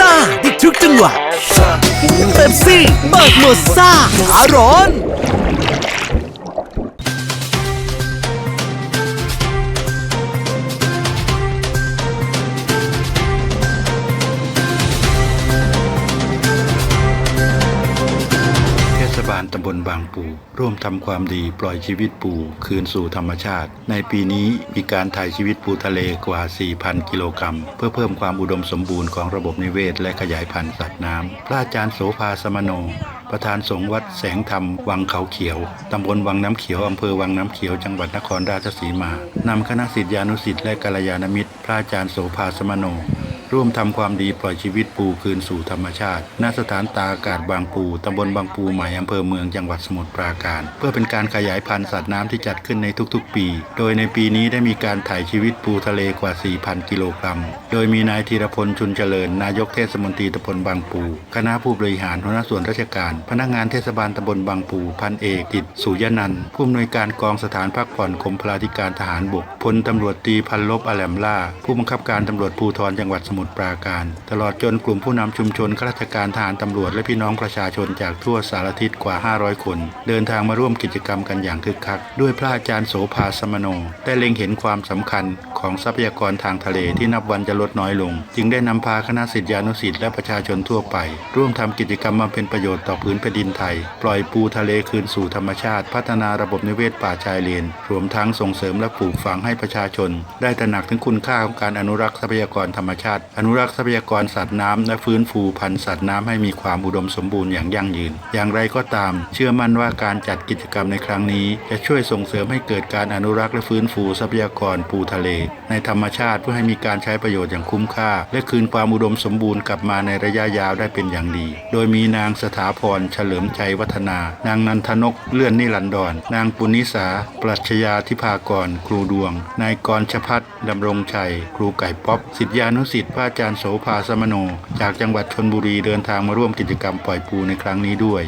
ซ่าได้ทุกจังหวะเต็มซี่เปิดโหมดซ่าขาร้อนำบลบางปู ร่วมทำความดีปล่อยชีวิตปูคืนสู่ธรรมชาติ ในปีนี้มีการถ่ายชีวิตปูทะเลกว่า 4,000 กิโลกรัม เพื่อเพิ่มความอุดมสมบูรณ์ของระบบนิเวศ และขยายพันธุ์สัตว์น้ำพระอาจารย์โสภาสมโน ประธานสงฆ์วัดแสงธรรม วังเขาเขียวตำบลวังน้ำเขียวอำเภอวังน้ำเขียวจังหวัดนครราชสีมานำคณะศิษยานุศิษย์และกัลยาณมิตร พระอาจารย์โสภาสมโน ร่วมทำความดีปล่อยชีวิตปูคืนสู่ธรรมชาติ ณ สถานตาอากาศบางปู ตำบลบางปูใหม่อำเภอเมืองจังหวัดสมุทรปราการ เพื่อเป็นการขยายพันธุ์สัตว์น้ำที่จัดขึ้นในทุกๆ ปี โดยในปีนี้ได้มีการถ่ายชีวิตปูทะเลกว่า 4,000 กิโลกรัม โดยมีนายธีรพลชุนเจริญ นายกเทศมนตรีตำบลบางปู คณะผู้บริหารหัวหน้าส่วนราชการ พนักงานเทศบาลตำบลบางปู พันเอกติดสุยนันท์ผู้อำนวยการกองสถานพักผ่อนกรมพลาธิการทหารบกพลตำรวจตรีพันลบอแลมล่า ผู้บังคับการตำรวจภูธรจังหวัดสมุทรปราการ ตลอดจนกลุ่มผู้นำชุมชนข้าราชการทหารตำรวจและพี่น้องประชาชนจากทั่วสารทิศกว่า 500 คน เดินทางมาร่วมกิจกรรมกันอย่างคึกคัก ด้วยพระอาจารย์โสภาสมโน ได้เล็งเห็นความสำคัญ ของทรัพยากรทางทะเลที่นับวันจะลดน้อยลง จึงได้นำพาคณะศิษยานุศิษย์และประชาชนทั่วไป ร่วมทำกิจกรรมมาเป็นประโยชน์ต่อพื้นแผ่นดินไทย ปล่อยปูทะเลคืนสู่ธรรมชาติ พัฒนาระบบนิเวศป่าชายเลน รวมทั้งส่งเสริมและปลูกฝังให้ประชาชน ได้ตระหนักถึงคุณค่าของการอนุรักษ์ทรัพยากรธรรมชาติ อนุรักษ์ทรัพยากรสัตว์น้ำและฟื้นฟูพันธุ์สัตว์น้ำให้มีความอุดมสมบูรณ์อย่างยั่งยืน อย่างไรก็ตาม เชื่อมั่นว่าการจัดกิจกรรมในครั้งนี้ จะช่วยส่งเสริมให้เกิดการอนุรักษ์และฟื้นฟูทรัพยากรปูทะเลในธรรมชาติเพื่อให้มีการใช้ประโยชน์อย่างคุ้มค่า และคืนความอุดมสมบูรณ์กลับมาในระยะยาวได้เป็นอย่างดี โดยมีนางสถาพรเฉลิมใจวัฒนา นางนันทนกเลื่อนนิรันดรนางปุณิสา ปรัชญาธิภากร ครูดวง นายกรชพัฒน์ดำรงชัย ครูไก่ป๊อปสิทธิานุสิทธิ์พระอาจารย์โสภาสมโน จากจังหวัดชนบุรีเดินทางมาร่วมกิจกรรมปล่อยปูในครั้งนี้ด้วย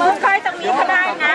มือคอยตรงนี้ก็ได้นะ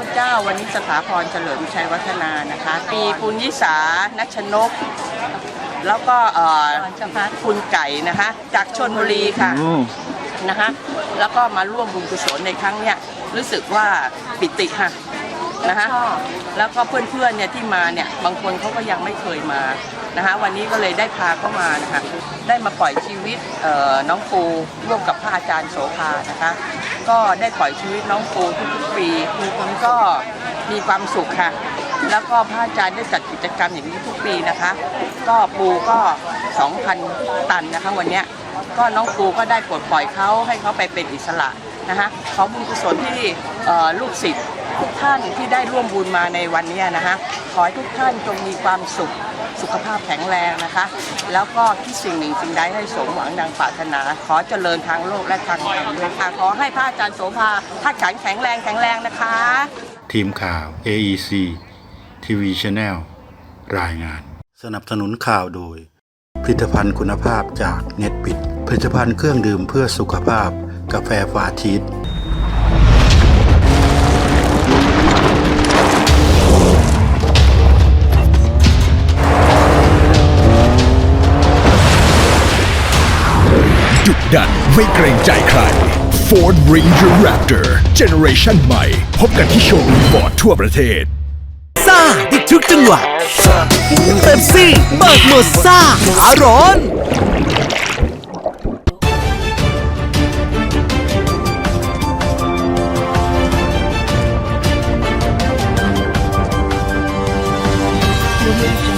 พเจ้าวันนี้สถาพรเฉลิมชัยวัฒนานะคะปีคุณยิสานัชนก แล้วก็เอ่อคุณไก่นะคะจากชนบุรีค่ะนะคะแล้วก็มาร่วมบุญกุศลในครั้งเนี้ยรู้สึกว่าปิติค่ะนะคะแล้วก็เพื่อนๆเนี่ยที่มาเนี่ยบางคนเขาก็ยังไม่เคยมา นะคะวันนี้ก็เลยได้พาเข้ามานะคะได้มาปล่อยชีวิตน้องปูร่วมกับพระอาจารย์โสภานะคะ ก็ได้ปล่อยชีวิตน้องปูทุกๆปีผมก็มีความสุขค่ะ แล้วก็พระอาจารย์ได้จัดกิจกรรมอย่างนี้ทุกปีนะคะ ก็ปูก็ 2,000 ตันนะคะวันนี้ก็น้องปูก็ได้ปลดปล่อยเขาให้เขาไปเป็นอิสระนะคะขอบุญกุศลที่ลูกศิษย์ทุกท่านที่ได้ร่วมบุญมาในวันนี้นะคะขอให้ทุกท่านจงมีความสุข สุขภาพแข็งแรงนะคะ แล้วก็ที่สิ่งหนึ่งสิ่งใดให้สมหวังดังปรารถนา ขอเจริญทางโลกและทางธรรมด้วยค่ะขอให้พระอาจารย์โสภาท่านขันแข็งแรงแข็งแรงนะคะ ทีมข่าว AEC TV Channel รายงาน สนับสนุนข่าวโดย ผลิตภัณฑ์คุณภาพจากเน็ตปิดผลิตภัณฑ์เครื่องดื่มเพื่อสุขภาพ กาแฟฟาชีส ดัน ไม่เกรงใจใคร Ford Ranger Raptor Generation ใหม่ พบกันที่โชว์รูมบอร์ดทั่วประเทศซ่าติดทุกจังหวะเต็มซี่เบิกหมดซ่าอร้อนเ